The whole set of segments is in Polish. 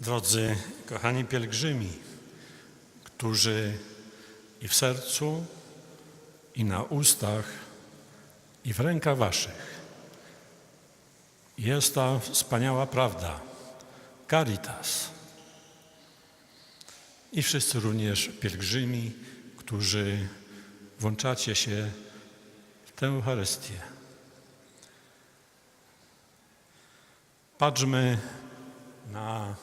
Drodzy, kochani pielgrzymi, którzy i w sercu, i na ustach, i w rękach waszych jest ta wspaniała prawda, caritas. I wszyscy również pielgrzymi, którzy włączacie się w tę Eucharystię. Patrzmy na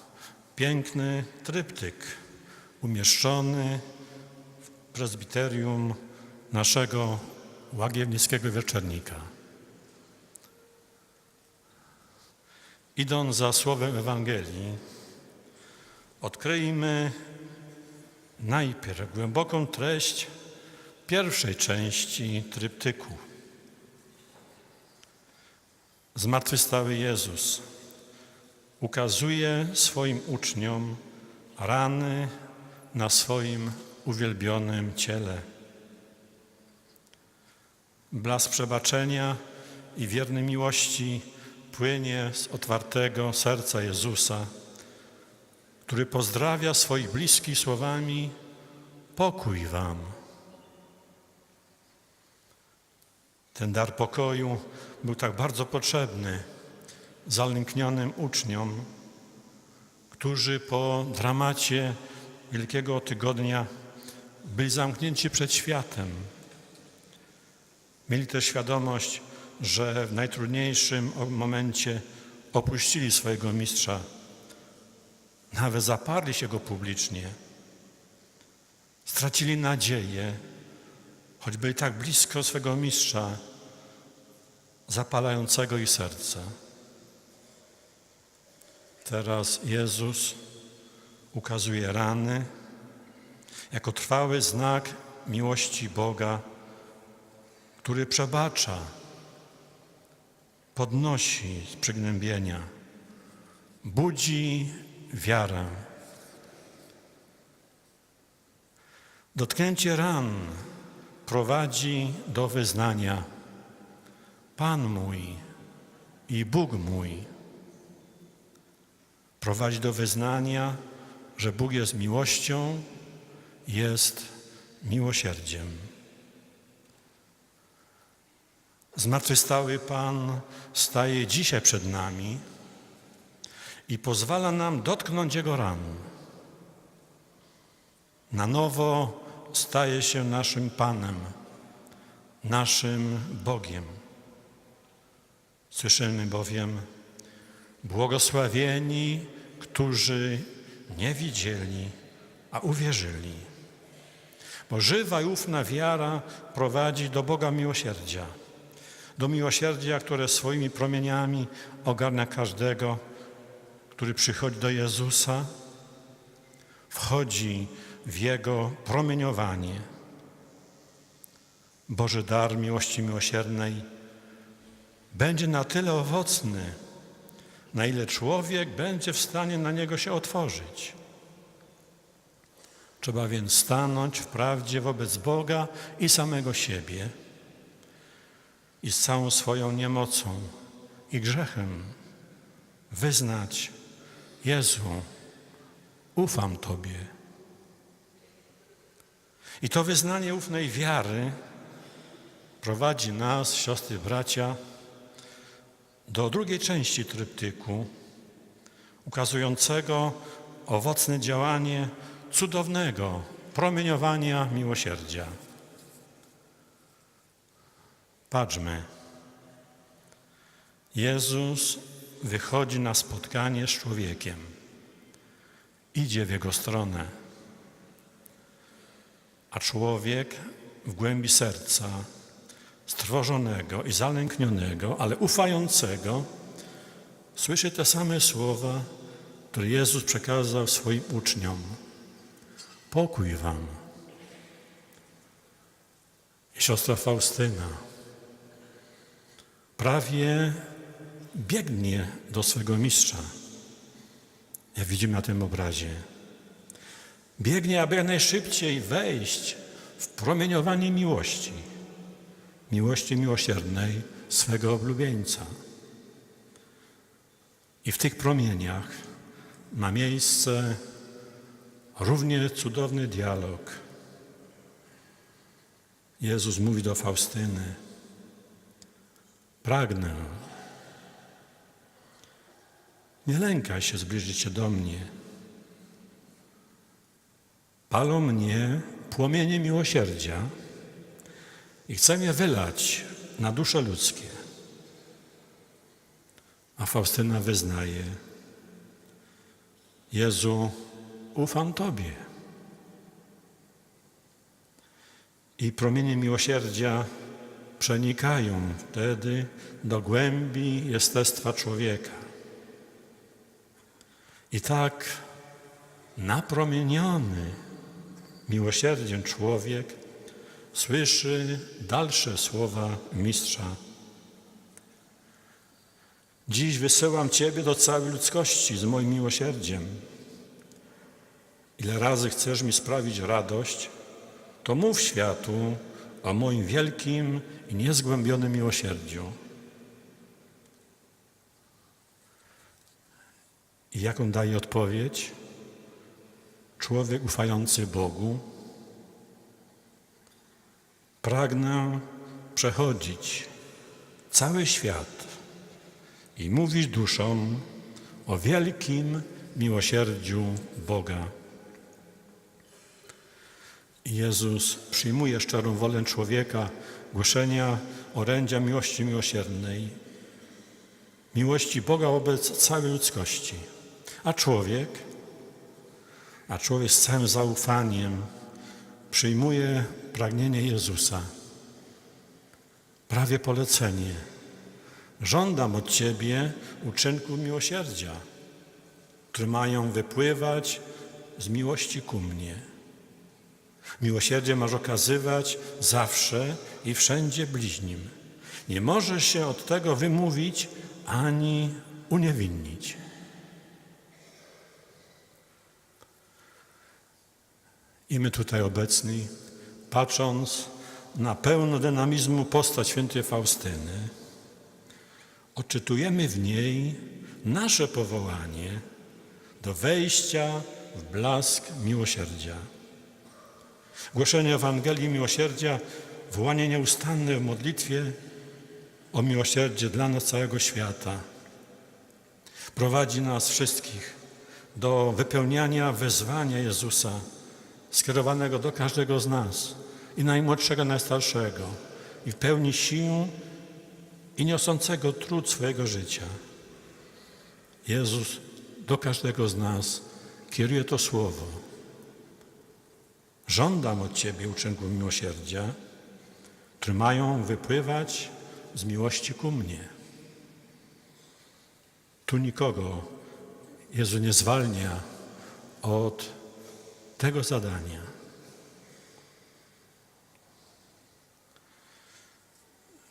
piękny tryptyk umieszczony w prezbiterium naszego łagiewnickiego wieczernika. Idąc za słowem Ewangelii, odkryjmy najpierw głęboką treść pierwszej części tryptyku. Zmartwychwstały Jezus ukazuje swoim uczniom rany na swoim uwielbionym ciele. Blask przebaczenia i wiernej miłości płynie z otwartego serca Jezusa, który pozdrawia swoich bliskich słowami: Pokój Wam. Ten dar pokoju był tak bardzo potrzebny zalęknionym uczniom, którzy po dramacie Wielkiego Tygodnia byli zamknięci przed światem. Mieli też świadomość, że w najtrudniejszym momencie opuścili swojego mistrza, nawet zaparli się go publicznie. Stracili nadzieję, choć byli tak blisko swego mistrza, zapalającego ich serca. Teraz Jezus ukazuje rany jako trwały znak miłości Boga, który przebacza, podnosi z przygnębienia, budzi wiarę. Dotknięcie ran prowadzi do wyznania Pan mój i Bóg mój prowadzi do wyznania, że Bóg jest miłością, jest miłosierdziem. Zmartwychwstały Pan staje dzisiaj przed nami i pozwala nam dotknąć Jego ran. Na nowo staje się naszym Panem, naszym Bogiem. Słyszymy bowiem, błogosławieni, którzy nie widzieli, a uwierzyli. Bo żywa i ufna wiara prowadzi do Boga miłosierdzia. Do miłosierdzia, które swoimi promieniami ogarnia każdego, który przychodzi do Jezusa, wchodzi w Jego promieniowanie. Boży dar miłości miłosiernej będzie na tyle owocny, na ile człowiek będzie w stanie na niego się otworzyć. Trzeba więc stanąć w prawdzie wobec Boga i samego siebie i z całą swoją niemocą i grzechem wyznać Jezu, ufam Tobie. I to wyznanie ufnej wiary prowadzi nas, siostry, bracia, do drugiej części tryptyku, ukazującego owocne działanie cudownego promieniowania miłosierdzia. Patrzmy. Jezus wychodzi na spotkanie z człowiekiem. Idzie w jego stronę. A człowiek w głębi serca strwożonego i zalęknionego, ale ufającego, słyszy te same słowa, które Jezus przekazał swoim uczniom. Pokój wam. I siostra Faustyna prawie biegnie do swego mistrza, jak widzimy na tym obrazie. Biegnie, aby jak najszybciej wejść w promieniowanie miłości miłości miłosiernej swego oblubieńca. I w tych promieniach ma miejsce równie cudowny dialog. Jezus mówi do Faustyny: Pragnę. Nie lękaj się zbliżyć się do mnie. Palą mnie płomienie miłosierdzia i chcę je wylać na dusze ludzkie. A Faustyna wyznaje: Jezu, ufam Tobie. I promienie miłosierdzia przenikają wtedy do głębi jestestwa człowieka. I tak napromieniony miłosierdziem człowiek słyszy dalsze słowa mistrza. Dziś wysyłam Ciebie do całej ludzkości z moim miłosierdziem. Ile razy chcesz mi sprawić radość, to mów światu o moim wielkim i niezgłębionym miłosierdziu. I jaką daje odpowiedź? Człowiek ufający Bogu. Pragnę przechodzić cały świat i mówić duszom o wielkim miłosierdziu Boga. Jezus przyjmuje szczerą wolę człowieka głoszenia orędzia miłości miłosiernej, miłości Boga wobec całej ludzkości. A człowiek, a człowiek z całym zaufaniem przyjmuje pragnienie Jezusa, prawie polecenie. Żądam od Ciebie uczynków miłosierdzia, które mają wypływać z miłości ku mnie. Miłosierdzie masz okazywać zawsze i wszędzie bliźnim. Nie możesz się od tego wymówić ani uniewinnić. I my tutaj obecni, patrząc na pełno dynamizmu postać świętej Faustyny, odczytujemy w niej nasze powołanie do wejścia w blask miłosierdzia. Głoszenie Ewangelii miłosierdzia, wołanie nieustanne w modlitwie o miłosierdzie dla nas całego świata prowadzi nas wszystkich do wypełniania wezwania Jezusa skierowanego do każdego z nas i najmłodszego, najstarszego i w pełni sił i niosącego trud swojego życia. Jezus do każdego z nas kieruje to słowo. Żądam od Ciebie uczynków miłosierdzia, które mają wypływać z miłości ku mnie. Tu nikogo Jezu nie zwalnia od tego zadania.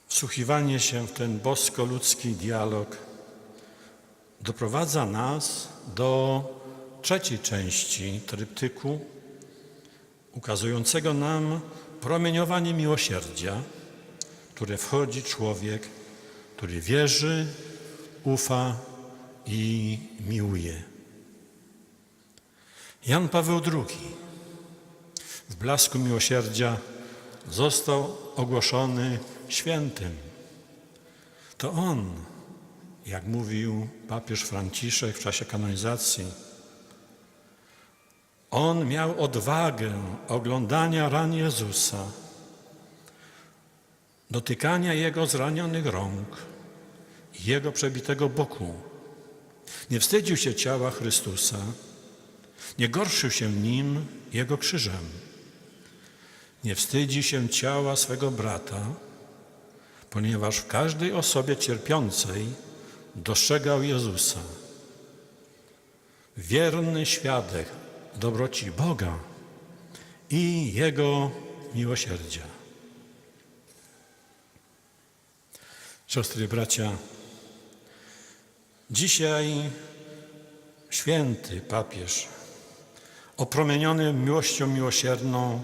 Wsłuchiwanie się w ten bosko-ludzki dialog doprowadza nas do trzeciej części tryptyku, ukazującego nam promieniowanie miłosierdzia, które wchodzi człowiek, który wierzy, ufa i miłuje. Jan Paweł II w blasku miłosierdzia został ogłoszony świętym. To on, jak mówił papież Franciszek w czasie kanonizacji, on miał odwagę oglądania ran Jezusa, dotykania Jego zranionych rąk, Jego przebitego boku. Nie wstydził się ciała Chrystusa, nie gorszył się nim Jego krzyżem. Nie wstydzi się ciała swego brata, ponieważ w każdej osobie cierpiącej dostrzegał Jezusa. Wierny świadek dobroci Boga i Jego miłosierdzia. Siostry i bracia, dzisiaj święty papież, opromieniony miłością miłosierną,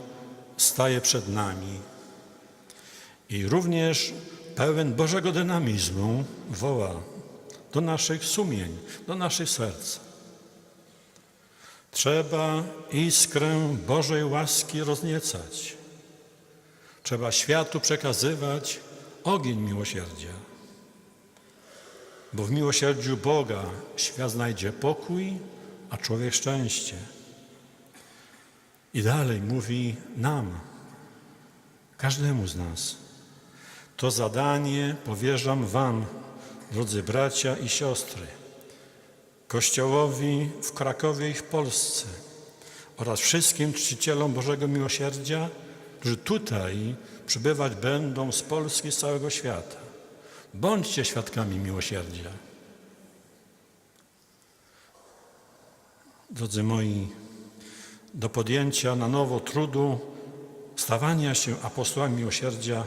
staje przed nami i również pełen Bożego dynamizmu woła do naszych sumień, do naszych serc. Trzeba iskrę Bożej łaski rozniecać. Trzeba światu przekazywać ogień miłosierdzia. Bo w miłosierdziu Boga świat znajdzie pokój, a człowiek szczęście. I dalej mówi nam, każdemu z nas. To zadanie powierzam Wam, drodzy bracia i siostry, Kościołowi w Krakowie i w Polsce oraz wszystkim czcicielom Bożego Miłosierdzia, którzy tutaj przybywać będą z Polski z całego świata. Bądźcie świadkami miłosierdzia. Drodzy moi, do podjęcia na nowo trudu stawania się apostołami miłosierdzia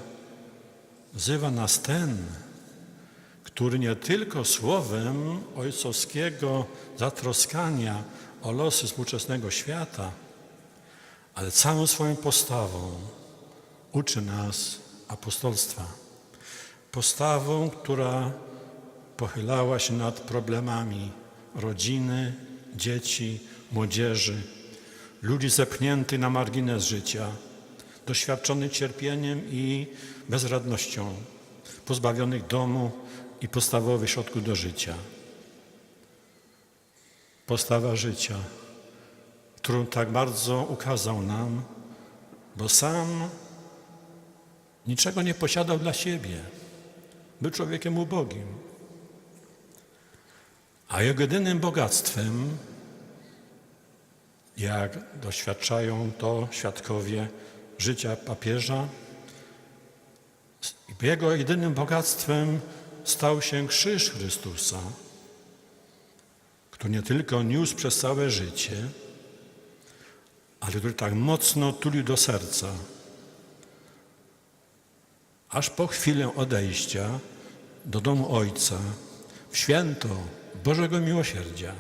wzywa nas ten, który nie tylko słowem ojcowskiego zatroskania o losy współczesnego świata, ale całą swoją postawą uczy nas apostolstwa. Postawą, która pochylała się nad problemami rodziny, dzieci, młodzieży, ludzi zepchniętych na margines życia, doświadczonych cierpieniem i bezradnością, pozbawionych domu i podstawowych środków do życia. Postawa życia, którą tak bardzo ukazał nam, bo sam niczego nie posiadał dla siebie. Był człowiekiem ubogim. A jego jedynym bogactwem, jak doświadczają to świadkowie życia papieża, jego jedynym bogactwem stał się krzyż Chrystusa, który nie tylko niósł przez całe życie, ale który tak mocno tulił do serca, aż po chwilę odejścia do domu Ojca w święto Bożego Miłosierdzia.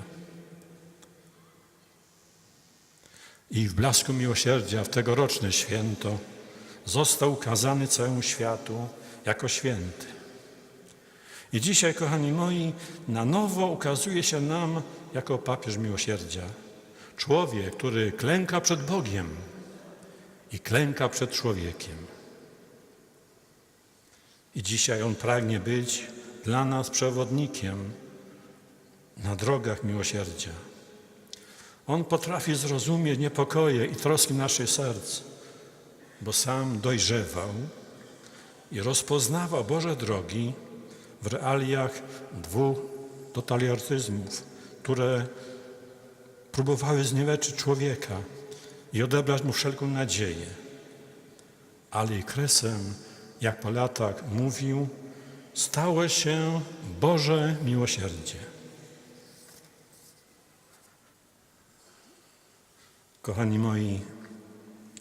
I w blasku miłosierdzia w tegoroczne święto został ukazany całemu światu jako święty. I dzisiaj, kochani moi, na nowo ukazuje się nam jako papież miłosierdzia. Człowiek, który klęka przed Bogiem i klęka przed człowiekiem. I dzisiaj on pragnie być dla nas przewodnikiem na drogach miłosierdzia. On potrafi zrozumieć niepokoje i troski naszych serc, bo sam dojrzewał i rozpoznawał Boże drogi w realiach dwóch totalitaryzmów, które próbowały zniweczyć człowieka i odebrać mu wszelką nadzieję. Ale i kresem, jak po latach mówił, stało się Boże miłosierdzie. Kochani moi,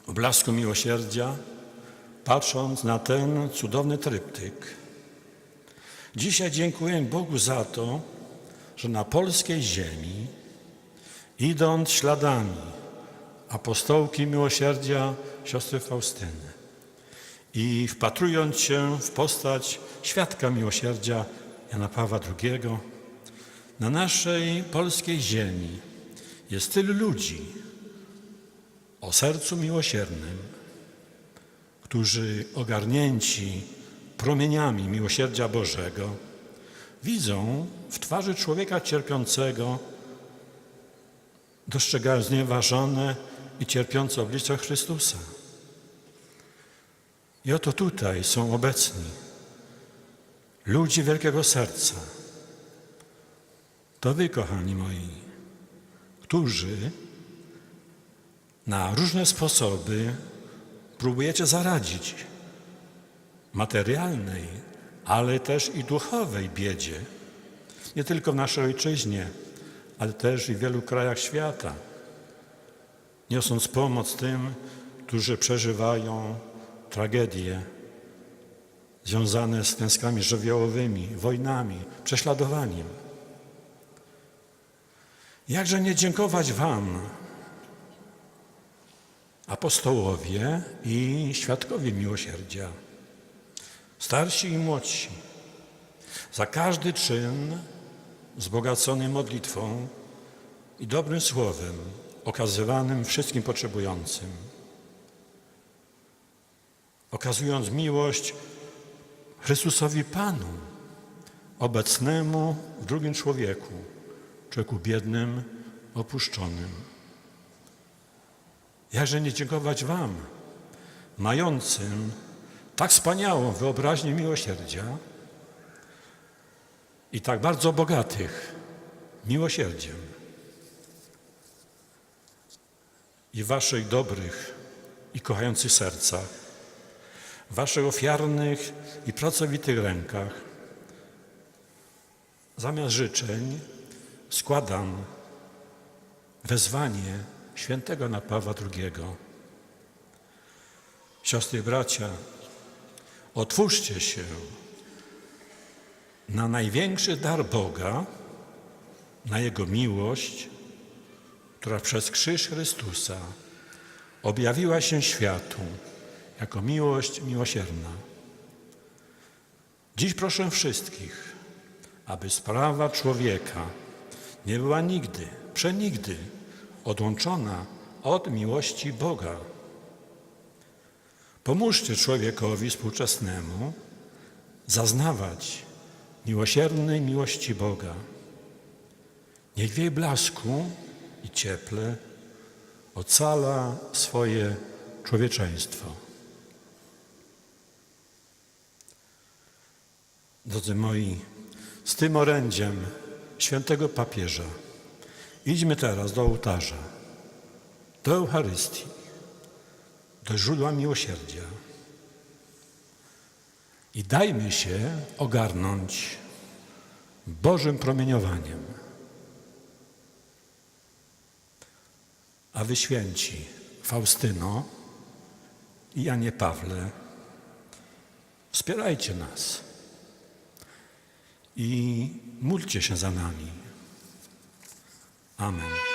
w blasku miłosierdzia, patrząc na ten cudowny tryptyk, dzisiaj dziękuję Bogu za to, że na polskiej ziemi, idąc śladami apostołki miłosierdzia siostry Faustyny i wpatrując się w postać świadka miłosierdzia Jana Pawła II, na naszej polskiej ziemi jest tylu ludzi, o sercu miłosiernym, którzy ogarnięci promieniami miłosierdzia Bożego widzą w twarzy człowieka cierpiącego, dostrzegają znieważone i cierpiące oblicze Chrystusa. I oto tutaj są obecni ludzie wielkiego serca. To wy, kochani moi, którzy na różne sposoby próbujecie zaradzić materialnej, ale też i duchowej biedzie. Nie tylko w naszej ojczyźnie, ale też i w wielu krajach świata. Niosąc pomoc tym, którzy przeżywają tragedie związane z klęskami żywiołowymi, wojnami, prześladowaniem. Jakże nie dziękować Wam, apostołowie i świadkowie miłosierdzia, starsi i młodsi, za każdy czyn wzbogacony modlitwą i dobrym słowem, okazywanym wszystkim potrzebującym. Okazując miłość Chrystusowi Panu, obecnemu w drugim człowieku, człowieku biednym, opuszczonym. Jakże nie dziękować Wam, mającym tak wspaniałą wyobraźnię miłosierdzia i tak bardzo bogatych miłosierdziem i Waszych dobrych i kochających sercach, Waszych ofiarnych i pracowitych rękach. Zamiast życzeń składam wezwanie świętego na Pawła II. Siostry i bracia, otwórzcie się na największy dar Boga, na Jego miłość, która przez krzyż Chrystusa objawiła się światu jako miłość miłosierna. Dziś proszę wszystkich, aby sprawa człowieka nie była nigdy, przenigdy odłączona od miłości Boga. Pomóżcie człowiekowi współczesnemu zaznawać miłosiernej miłości Boga. Niech w jej blasku i cieple ocala swoje człowieczeństwo. Drodzy moi, z tym orędziem świętego papieża idźmy teraz do ołtarza, do Eucharystii, do źródła miłosierdzia i dajmy się ogarnąć Bożym promieniowaniem. A wy święci Faustyno i Janie Pawle, wspierajcie nas i módlcie się za nami. Amen.